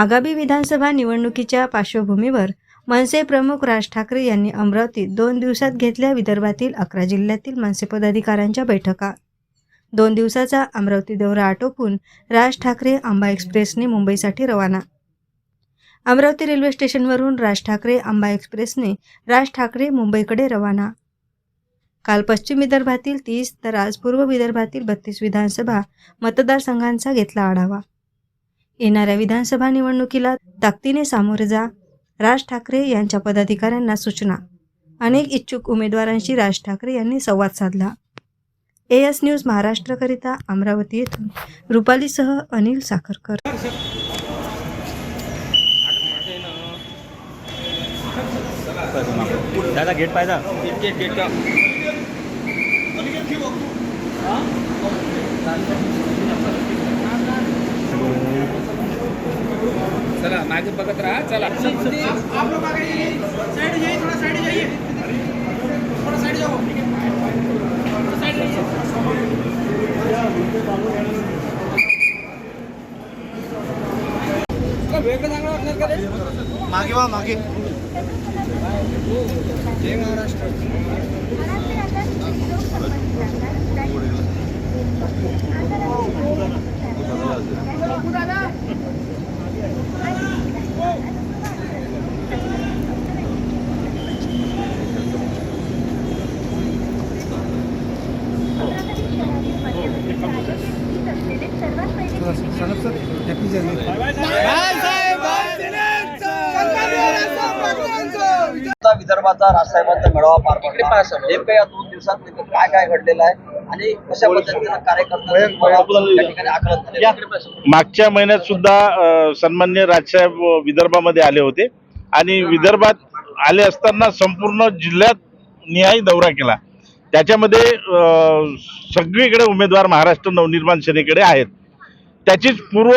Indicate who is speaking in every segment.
Speaker 1: आगामी विधानसभा निवडणुकीच्या पार्श्वभूमीवर मनसे प्रमुख राज ठाकरे यांनी अमरावतीत दोन दिवसात घेतल्या विदर्भातील अकरा जिल्ह्यातील मनसे पदाधिकाऱ्यांच्या बैठका. दोन दिवसाचा अमरावती दौरा आटोपून राज ठाकरे आंबा एक्सप्रेसने मुंबईसाठी रवाना. अमरावती रेल्वे स्टेशनवरून राज ठाकरे आंबा एक्सप्रेसने राज ठाकरे मुंबईकडे रवाना. काल पश्चिम विदर्भातील तीस तर आज पूर्व विदर्भातील बत्तीस विधानसभा मतदारसंघांचा घेतला आढावा. येणाऱ्या विधानसभा निवडणुकीला ताकदीने सामोरे जा राज ठाकरे यांच्या पदाधिकाऱ्यांना सूचना. अनेक इच्छुक उमेदवारांशी राज ठाकरे यांनी संवाद साधला. ए एस न्यूज महाराष्ट्रकरिता अमरावती येथून रुपालीसह अनिल साखरकर.
Speaker 2: दादा गेट पाहिजा
Speaker 3: चला मागे बघत राहा चला.
Speaker 4: आप लोग आगे साइड जाइए। थोड़ा साइड जाइए थोड़ा साइड जाओ साइड वेगळं चांगलं वाटणार का रे
Speaker 2: मागे वा मागे।
Speaker 4: जय महाराष्ट्र।
Speaker 5: विदर्भाचा राजसाहेबांचा मेळावा पार पडला. नेमकं या दोन दिवसात नेमकं काय काय घडलेलं आहे आणि कशा पद्धतीनं आहे?
Speaker 6: मागच्या महिन्यात सुद्धा सन्मान्य राजसाहेब विदर्भामध्ये आले होते. आणि विदर्भात आले असताना संपूर्ण जिल्ह्यात निहाय दौरा केला. त्याच्यामध्ये सगळीकडे उमेदवार महाराष्ट्र नवनिर्माण सेनेकडे आहेत. त्याचीच पूर्व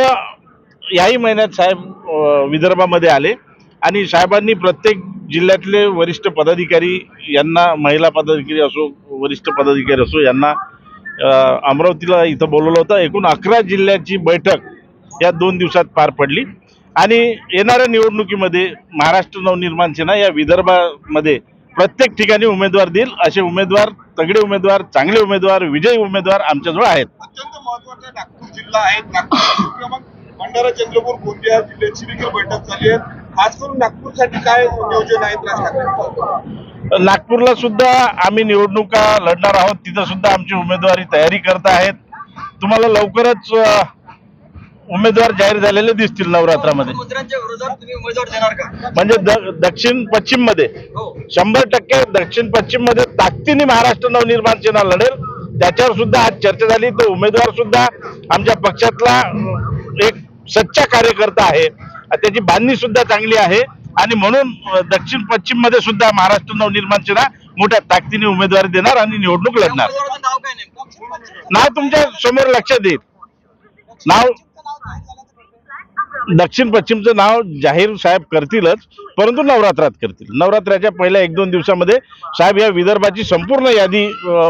Speaker 6: याही महिन्यात साहेब विदर्भामध्ये आले. आणि साहेबांनी प्रत्येक जिल्ह्यातले वरिष्ठ पदाधिकारी यांना महिला पदाधिकारी असो वरिष्ठ पदाधिकारी असो यांना अमरावतीला इथं बोलवलं होतं. एकूण अकरा जिल्ह्याची बैठक या दोन दिवसात पार पडली. आणि येणाऱ्या निवडणुकीमध्ये महाराष्ट्र नवनिर्माण सेना या विदर्भामध्ये प्रत्येक ठिकाणी उमेदवार देईल. असे उमेदवार तगडे उमेदवार चांगले उमेदवार विजयी उमेदवार आमच्याजवळ आहेत.
Speaker 7: अत्यंत महत्त्वाचा नागपूर जिल्हा आहे नागपूर भंडारा चंद्रपूर गोंदिया जिल्ह्याची देखील बैठक झाली आहे. खास करून नागपूरसाठी काय नियोजन आहेत राज ठाकरेंचं
Speaker 6: नागपूरला सुद्धा आम्ही निवडणुका लढणार आहोत. तिथं सुद्धा आमची उमेदवारी तयारी करत आहेत. तुम्हाला लवकरच उमेदवार जाहीर झालेले दिसतील नवरात्रामध्ये. म्हणजे दक्षिण पश्चिममध्ये
Speaker 5: हो.
Speaker 6: शंभर टक्के दक्षिण पश्चिममध्ये ताकदीने महाराष्ट्र नवनिर्माण सेना लढेल. त्याच्यावर सुद्धा आज चर्चा झाली. तर उमेदवार सुद्धा आमच्या पक्षातला एक सच्चा कार्यकर्ता आहे. त्याची बांधणी सुद्धा चांगली आहे. आणि म्हणून दक्षिण पश्चिममध्ये सुद्धा महाराष्ट्र नवनिर्माण सेना मोठ्या ताकदीने उमेदवारी देणार आणि निवडणूक लढणार.
Speaker 5: नाव
Speaker 6: तुमच्यासमोर लक्षात येईल. नाव दक्षिण पश्चिमचं नाव जाहीर साहेब करतीलच परंतु नवरात्रात करतील. नवरात्राच्या पहिल्या एक दोन दिवसामध्ये साहेब या विदर्भाची संपूर्ण यादी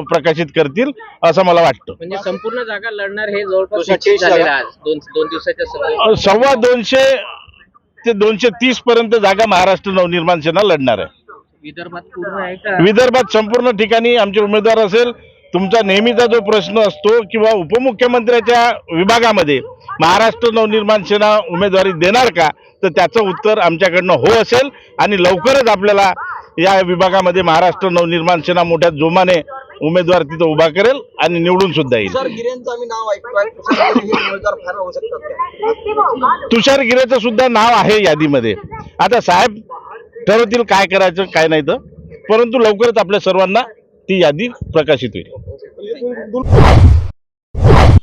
Speaker 6: प्रकाशित करतील असं मला वाटतं.
Speaker 3: म्हणजे संपूर्ण जागा लढणार हे जवळपास
Speaker 6: सव्वा दोनशे ते दोनशे तीस पर्यंत जागा महाराष्ट्र नवनिर्माण सेना लढणार आहे.
Speaker 3: विदर्भात पूर्ण आहे
Speaker 6: विदर्भात संपूर्ण ठिकाणी आमचे उमेदवार असेल तुमचा नेहमीचा जो प्रश्न असतो किंवा उपमुख्यमंत्र्याच्या विभागामध्ये महाराष्ट्र नवनिर्माण सेना उमेदवारी देणार का तर त्याचं उत्तर आमच्याकडनं हो असेल आणि लवकरच आपल्याला या विभागामध्ये महाराष्ट्र नवनिर्माण सेना मोठ्या जोमाने उमेदवार तिथं उभा करेल आणि निवडून सुद्धा येईल.
Speaker 5: हे
Speaker 6: तुषार गिरेचं सुद्धा नाव आहे यादीमध्ये. आता साहेब ठरवतील काय करायचं काय नाही तर. परंतु लवकरच आपल्या सर्वांना ती यादी प्रकाशित होईल.